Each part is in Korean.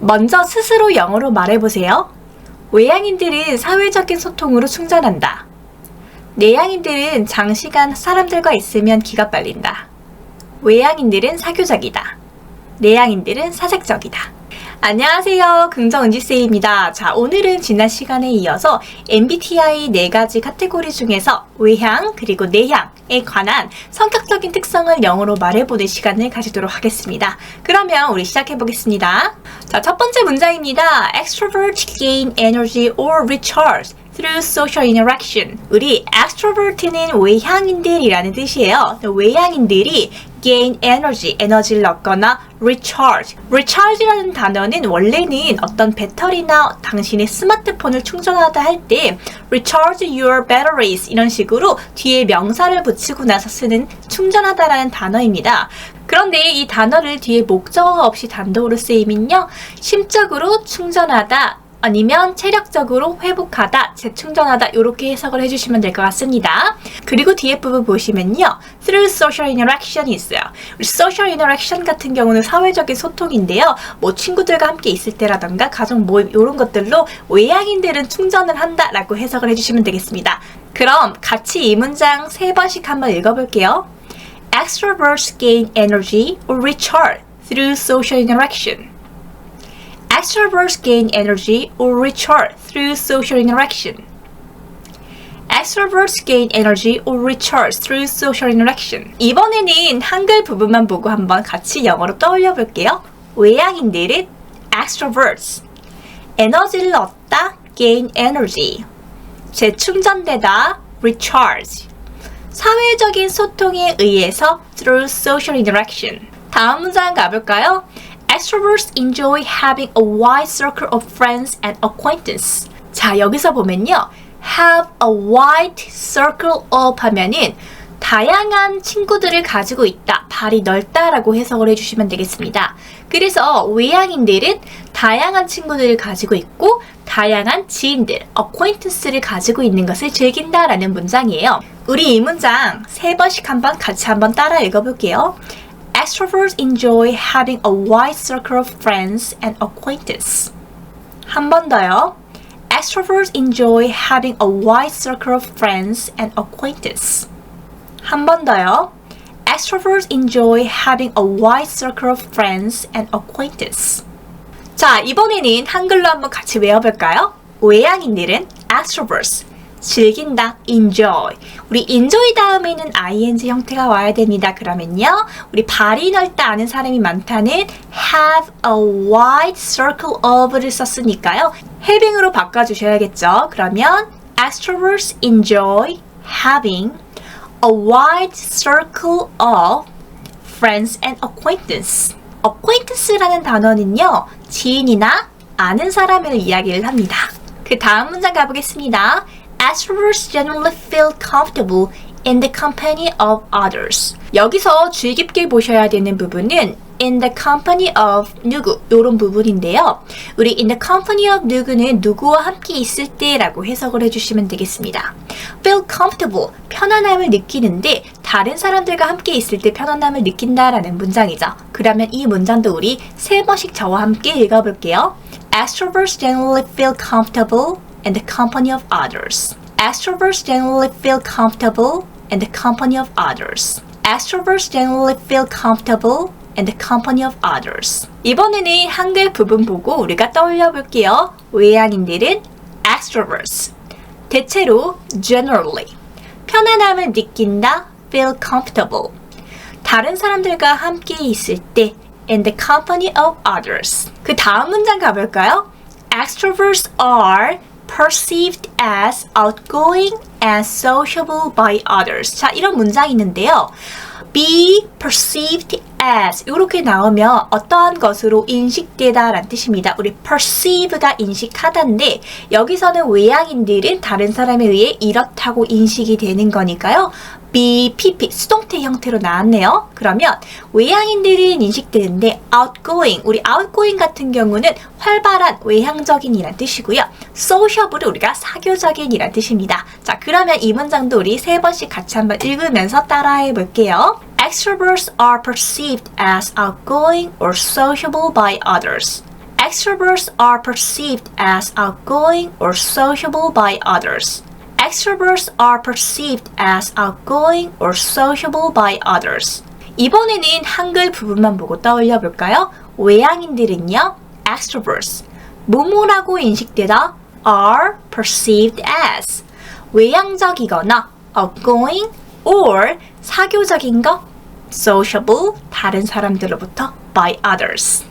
먼저 스스로 영어로 말해보세요. 외향인들은 사회적인 소통으로 충전한다. 내향인들은 장시간 사람들과 있으면 기가 빨린다. 외향인들은 사교적이다. 내향인들은 사색적이다. 안녕하세요. 긍정은지쌤입니다. 자, 오늘은 지난 시간에 이어서 MBTI 네 가지 카테고리 중에서 외향, 그리고 내향에 관한 성격적인 특성을 영어로 말해보는 시간을 가지도록 하겠습니다. 그러면 우리 시작해보겠습니다. 자, 첫 번째 문장입니다. Extrovert gain energy or recharge through social interaction. 우리 extrovert는 외향인들이라는 뜻이에요. 외향인들이 gain energy, 에너지를 얻거나 recharge. recharge라는 단어는 원래는 어떤 배터리나 당신의 스마트폰을 충전하다 할 때 recharge your batteries 이런 식으로 뒤에 명사를 붙이고 나서 쓰는 충전하다라는 단어입니다. 그런데 이 단어를 뒤에 목적어 없이 단독으로 쓰이면요. 심적으로 충전하다, 아니면 체력적으로 회복하다, 재충전하다 이렇게 해석을 해주시면 될 것 같습니다. 그리고 뒤에 부분 보시면요. through social interaction이 있어요. social interaction 같은 경우는 사회적인 소통인데요. 뭐 친구들과 함께 있을 때라던가 가족 모임 이런 것들로 외향인들은 충전을 한다 라고 해석을 해주시면 되겠습니다. 그럼 같이 이 문장 세 번씩 한번 읽어볼게요. Extroverts gain energy or recharge through social interaction. Extroverts gain energy or recharge through social interaction. Extroverts gain energy or recharge through social interaction. 이번에는 한글 부분만 보고 한번 같이 영어로 떠올려 볼게요. 외향인들은 extroverts. 에너지를 얻다 gain energy. 재충전되다 recharge. 사회적인 소통에 의해서 through social interaction. 다음 문장 가볼까요? Extroverts enjoy having a wide circle of friends and acquaintances. 자, 여기서 보면요. have a wide circle of 하면은 다양한 친구들을 가지고 있다, 발이 넓다라고 해석을 해주시면 되겠습니다. 그래서 외향인들은 다양한 친구들을 가지고 있고 다양한 지인들, acquaintance를 가지고 있는 것을 즐긴다라는 문장이에요. 우리 이 문장 세 번씩 한번 같이 한번 따라 읽어볼게요. Extroverts enjoy having a wide circle of friends and acquaintances. 한 번 더요. Extroverts enjoy having a wide circle of friends and acquaintances. 한 번 더요. Extroverts enjoy having a wide circle of friends and acquaintances. 자, 이번에는 한글로 한번 같이 외워볼까요? 외향인들은 extroverts, 즐긴다, enjoy. 우리 enjoy 다음에는 ing 형태가 와야 됩니다. 그러면요. 우리 발이 넓다 아는 사람이 많다는 have a wide circle of를 썼으니까요. having으로 바꿔주셔야겠죠. 그러면 extroverts enjoy having a wide circle of friends and acquaintance. acquaintance라는 단어는요, 지인이나 아는 사람을 이야기를 합니다. 그 다음 문장 가보겠습니다. Extroverts generally feel comfortable in the company of others. 여기서 주의 깊게 보셔야 되는 부분은 in the company of 누구 이런 부분인데요. 우리 in the company of 누구는 누구와 함께 있을 때라고 해석을 해주시면 되겠습니다. feel comfortable 편안함을 느끼는데 다른 사람들과 함께 있을 때 편안함을 느낀다라는 문장이죠. 그러면 이 문장도 우리 세 번씩 저와 함께 읽어볼게요. Extroverts generally feel comfortable in the company of others. Extroverts generally feel comfortable in the company of others. Extroverts generally feel comfortable in the company of others. 이번에는 한글 부분 보고 우리가 떠올려 볼게요. 외향인들은 extroverts. 대체로 generally. 편안함을 느낀다 feel comfortable. 다른 사람들과 함께 있을 때 in the company of others. 그 다음 문장 가볼까요? Extroverts are perceived as outgoing and sociable by others. 자, 이런 문장이 있는데요. be perceived as 이렇게 나오면 어떠한 것으로 인식되다 라는 뜻입니다. 우리 perceive가 인식하다인데 여기서는 외향인들은 다른 사람에 의해 이렇다고 인식이 되는 거니까요. Be, pp, 수동태 형태로 나왔네요. 그러면 외향인들은 인식되는데 outgoing, 우리 outgoing 같은 경우는 활발한, 외향적인 이란 뜻이고요. sociable은 우리가 사교적인 이란 뜻입니다. 자, 그러면 이 문장도 우리 세 번씩 같이 한번 읽으면서 따라해 볼게요. Extroverts are perceived as outgoing or sociable by others. Extroverts are perceived as outgoing or sociable by others. Extroverts are perceived as outgoing or sociable by others. 이번에는 한글 부분만 보고 떠올려 볼까요? 외향인들은요, extroverts, 모모라고 인식되다 are perceived as 외향적이거나 outgoing or 사교적인 것 sociable 다른 사람들로부터 by others.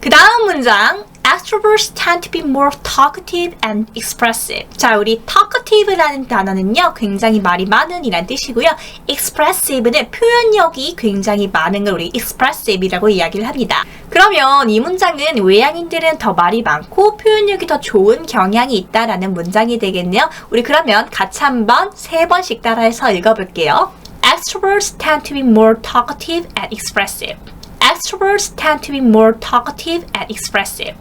그 다음 문장 Extroverts tend to be more talkative and expressive. 자, 우리 talkative라는 단어는요, 굉장히 말이 많은 이란 뜻이고요. expressive는 표현력이 굉장히 많은 걸 우리 expressive이라고 이야기를 합니다. 그러면 이 문장은 외향인들은 더 말이 많고 표현력이 더 좋은 경향이 있다라는 문장이 되겠네요. 우리 그러면 같이 한번 세 번씩 따라해서 읽어볼게요. Extroverts tend to be more talkative and expressive. Extroverts tend to be more talkative and expressive.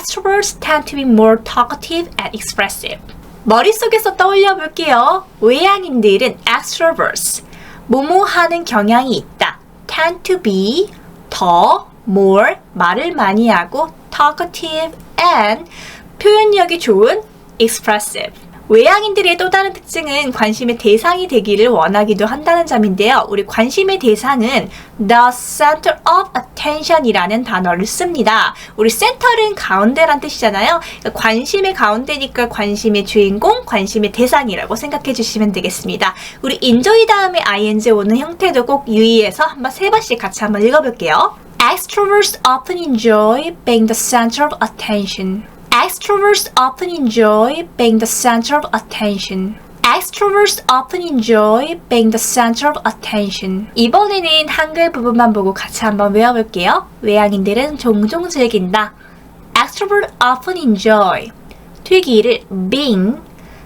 Extroverts tend to be more talkative and expressive. 머릿속에서 떠올려 볼게요. 외향인들은 extroverts, 뭐뭐 하는 경향이 있다. tend to be, 더, more, 말을 많이 하고 talkative and 표현력이 좋은 expressive. 외향인들의 또 다른 특징은 관심의 대상이 되기를 원하기도 한다는 점인데요. 우리 관심의 대상은 the center of attention이라는 단어를 씁니다. 우리 center은 가운데란 뜻이잖아요. 그러니까 관심의 가운데니까 관심의 주인공, 관심의 대상이라고 생각해 주시면 되겠습니다. 우리 enjoy 다음에 ing 오는 형태도 꼭 유의해서 한번 세 번씩 같이 한번 읽어볼게요. Extroverts often enjoy being the center of attention. Extroverts often enjoy being the center of attention. Extroverts often enjoy being the center of attention. 이번에는 한글 부분만 보고 같이 한번 외워볼게요. 외향인들은 종종 즐긴다. Extroverts often enjoy 되기를 being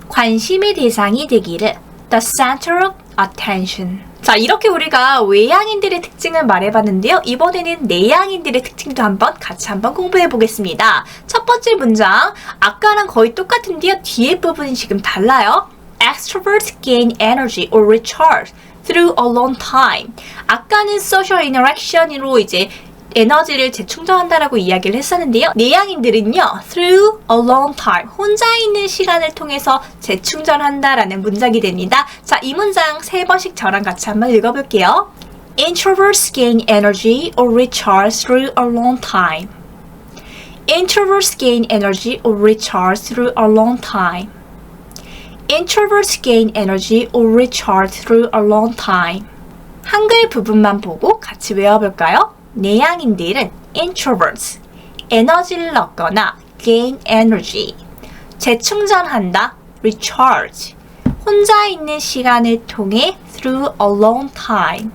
관심의 대상이 되기를 the center of attention. 자, 이렇게 우리가 외향인들의 특징을 말해봤는데요. 이번에는 내향인들의 특징도 한번 같이 한번 공부해 보겠습니다. 첫 번째 문장, 아까랑 거의 똑같은데요. 뒤에 부분이 지금 달라요. Extroverts gain energy or recharge through alone time. 아까는 social interaction으로 이제 에너지를 재충전한다라고 이야기를 했었는데요. 내향인들은요, through alone time, 혼자 있는 시간을 통해서 재충전한다라는 문장이 됩니다. 자, 이 문장 세 번씩 저랑 같이 한번 읽어볼게요. Introverts gain energy or recharge through alone time. Introverts gain energy or recharge through alone time. Introverts gain energy or recharge through alone time. 한글 부분만 보고 같이 외워볼까요? 내향인들은 introverts, 에너지를 얻거나 gain energy, 재충전한다, recharge, 혼자 있는 시간을 통해 through alone time.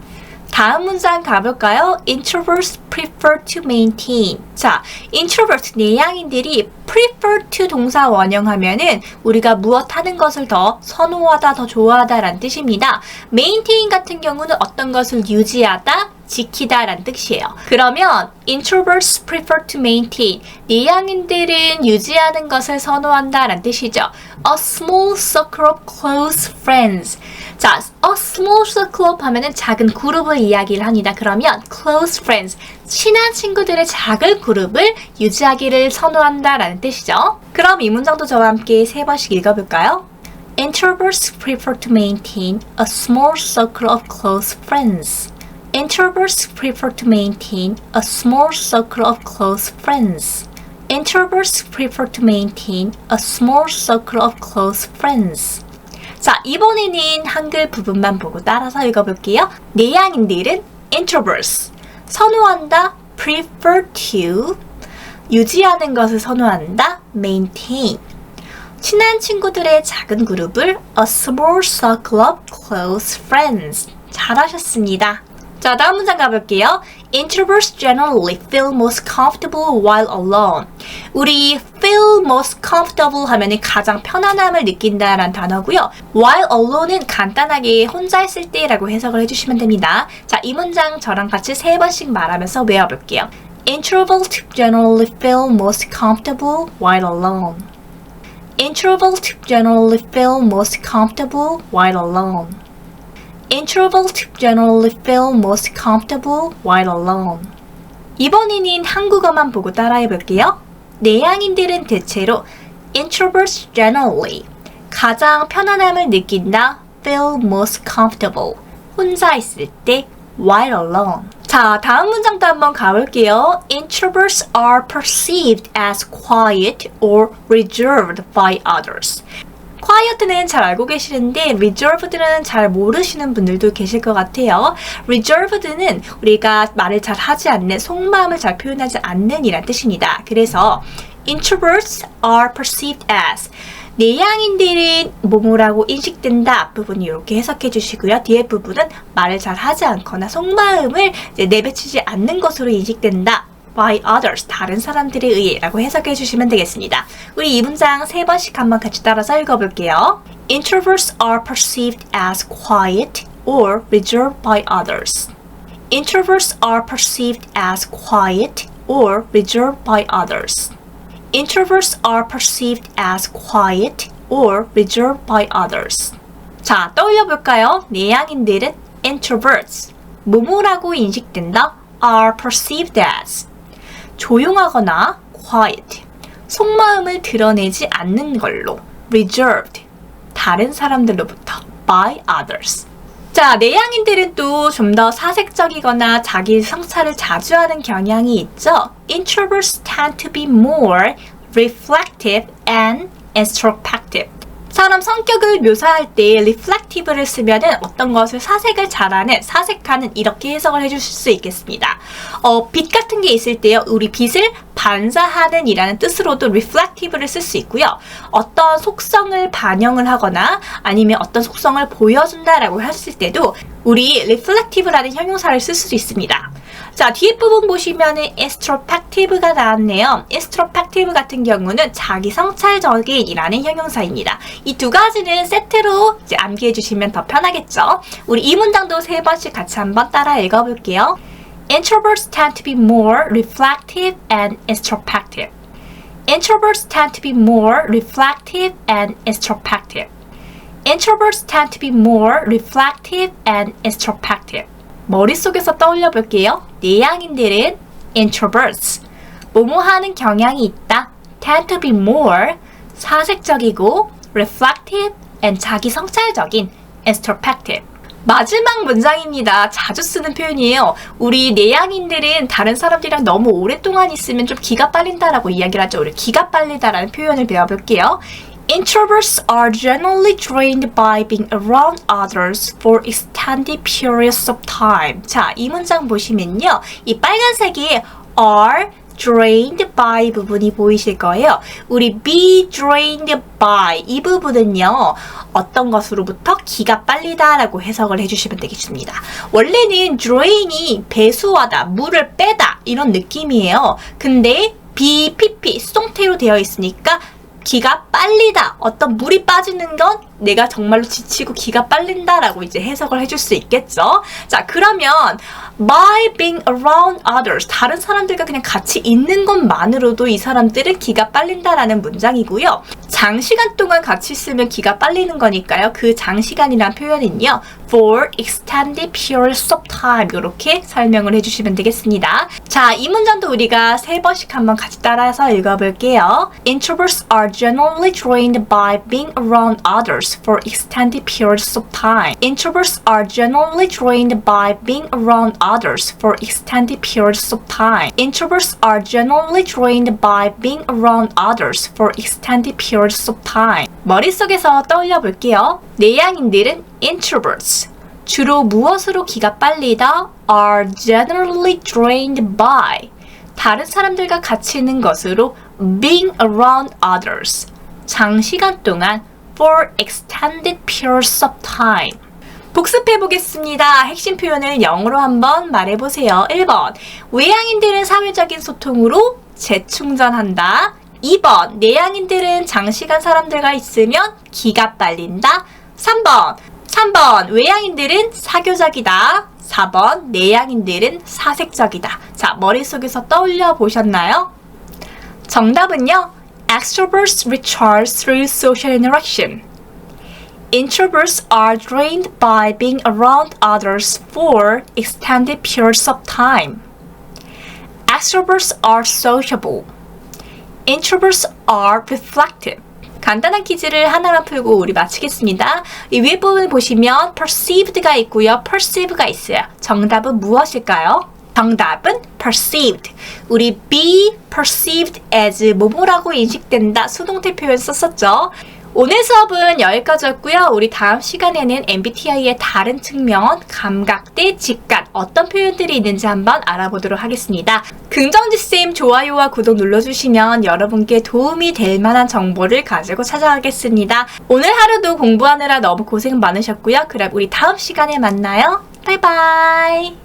다음 문장 가볼까요? Introverts prefer to maintain. 자, introvert 내향인들이 prefer to 동사 원형하면은 우리가 무엇 하는 것을 더 선호하다, 더 좋아하다라는 뜻입니다. maintain 같은 경우는 어떤 것을 유지하다, 지키다 라는 뜻이에요. 그러면 introverts prefer to maintain. 내향인들은 유지하는 것을 선호한다 라는 뜻이죠. A small circle of close friends. 자, a small circle of 하면은 작은 그룹을 이야기를 합니다. 그러면 close friends, 친한 친구들의 작은 그룹을 유지하기를 선호한다 라는 뜻이죠. 그럼 이 문장도 저와 함께 세 번씩 읽어볼까요? Introverts prefer to maintain a small circle of close friends. Introverts prefer to maintain a small circle of close friends. Introverts prefer to maintain a small circle of close friends. 자, 이번에는 한글 부분만 보고 따라서 읽어볼게요. 내향인들은 introverts, 선호한다, prefer to, 유지하는 것을 선호한다, maintain. 친한 친구들의 작은 그룹을 a small circle of close friends. 잘하셨습니다. 자, 다음 문장 가볼게요. Introverts generally feel most comfortable while alone. 우리 feel most comfortable 하면 가장 편안함을 느낀다라는 단어고요. while alone은 간단하게 혼자 있을 때라고 해석을 해주시면 됩니다. 자, 이 문장 저랑 같이 세 번씩 말하면서 외워볼게요. Introverts generally feel most comfortable while alone. Introverts generally feel most comfortable while alone. Introverts generally feel most comfortable while alone. 이번에는 한국어만 보고 따라해 볼게요. 내향인들은 대체로 introverts generally 가장 편안함을 느낀다 feel most comfortable 혼자 있을 때 while alone 자 다음 문장도 한번 가볼게요 introverts are perceived as quiet or reserved by others Quiet는 잘 알고 계시는데 reserved는 잘 모르시는 분들도 계실 것 같아요. reserved는 우리가 말을 잘 하지 않는 속마음을 잘 표현하지 않는 이란 뜻입니다. 그래서 introverts are perceived as 내향인들은 뭐뭐라고 인식된다 앞부분 이렇게 해석해 주시고요. 뒤에 부분은 말을 잘 하지 않거나 속마음을 내뱉지 않는 것으로 인식된다. By others, 다른 사람들에 의해 라고 해석해 주시면 되겠습니다. 우리 이 문장 세 번씩 한번 같이 따라서 읽어볼게요. Introverts are perceived as quiet or reserved by others. Introverts are perceived as quiet or reserved by others. Introverts are perceived as quiet or reserved by others. 자, 떠올려 볼까요? 내향인들은 introverts, 모모라고 인식된다, are perceived as 조용하거나 quiet, 속마음을 드러내지 않는 걸로 reserved, 다른 사람들로부터 by others. 자, 내향인들은 또 좀 더 사색적이거나 자기 성찰을 자주 하는 경향이 있죠. Introverts tend to be more reflective and introspective. 사람 성격을 묘사할 때 reflective를 쓰면은 어떤 것을 사색을 잘하는, 사색하는 이렇게 해석을 해주실 수 있겠습니다. 어, 빛 같은 게 있을 때요, 우리 빛을 반사하는 이라는 뜻으로도 reflective를 쓸 수 있고요. 어떤 속성을 반영을 하거나 아니면 어떤 속성을 보여준다라고 했을 때도 우리 reflective라는 형용사를 쓸수 있습니다. 자, 뒤에 부분 보시면은 introspective가 나왔네요. introspective 같은 경우는 자기 성찰적인이라는 형용사입니다. 이 두 가지는 세트로 암기해 주시면 더 편하겠죠. 우리 이 문장도 세 번씩 같이 한번 따라 읽어 볼게요. Introverts tend to be more reflective and introspective. Introverts tend to be more reflective and introspective. Introverts tend to be more reflective and introspective. 머릿속에서 떠올려 볼게요. 내향인들은 introverts, 뭐뭐 하는 경향이 있다. tend to be more, 사색적이고 reflective and 자기 성찰적인 introspective. 마지막 문장입니다. 자주 쓰는 표현이에요. 우리 내향인들은 다른 사람들이랑 너무 오랫동안 있으면 좀 기가 빨린다라고 이야기를 하죠. 우리 기가 빨리다라는 표현을 배워볼게요. Introverts are generally drained by being around others for extended periods of time. 자, 이 문장 보시면요. 이 빨간색이 are drained by 부분이 보이실 거예요. 우리 be drained by 이 부분은요. 어떤 것으로부터 기가 빨리다라고 해석을 해주시면 되겠습니다. 원래는 drain이 배수하다, 물을 빼다 이런 느낌이에요. 근데 BPP 수동태로 되어 있으니까 기가 빨리다. 어떤 물이 빠지는 건 내가 정말로 지치고 기가 빨린다라고 이제 해석을 해줄 수 있겠죠. 자, 그러면 by being around others 다른 사람들과 그냥 같이 있는 것만으로도 이 사람들은 기가 빨린다라는 문장이고요. 장시간 동안 같이 있으면 기가 빨리는 거니까요. 그 장시간이란 표현은요. for extended periods of time 이렇게 설명을 해주시면 되겠습니다. 자, 이 문장도 우리가 세 번씩 한번 같이 따라서 읽어볼게요. Introverts are generally drained by being around others for extended periods of time. Introverts are generally drained by being around others for extended periods of time. Introverts are generally drained by being around others for extended periods of time. 머릿속에서 떠올려 볼게요. 내향인들은 introverts. 주로 무엇으로 기가 빨리다? are generally drained by. 다른 사람들과 같이 있는 것으로 being around others. 장시간 동안 for extended periods of time. 복습해 보겠습니다. 핵심 표현을 영어로 한번 말해 보세요. 1번. 외향인들은 사회적인 소통으로 재충전한다. 2번. 내향인들은 장시간 사람들과 있으면 기가 빨린다. 3번. 3번. 외향인들은 사교적이다. 4번. 내향인들은 사색적이다. 자, 머릿속에서 떠올려 보셨나요? 정답은요. Extroverts recharge through social interaction. Introverts are drained by being around others for extended periods of time. Extroverts are sociable. Introverts are reflective. 간단한 퀴즈를 하나만 풀고 우리 마치겠습니다. 이 위에 부분 보시면 perceived가 있고요. perceive가 있어요. 정답은 무엇일까요? 정답은 perceived. 우리 be perceived as 뭐뭐라고 인식된다. 수동태 표현 썼었죠. 오늘 수업은 여기까지였고요. 우리 다음 시간에는 MBTI의 다른 측면, 감각 대 직각 어떤 표현들이 있는지 한번 알아보도록 하겠습니다. 긍정지쌤 좋아요와 구독 눌러주시면 여러분께 도움이 될 만한 정보를 가지고 찾아가겠습니다. 오늘 하루도 공부하느라 너무 고생 많으셨고요. 그럼 우리 다음 시간에 만나요. 바이바이.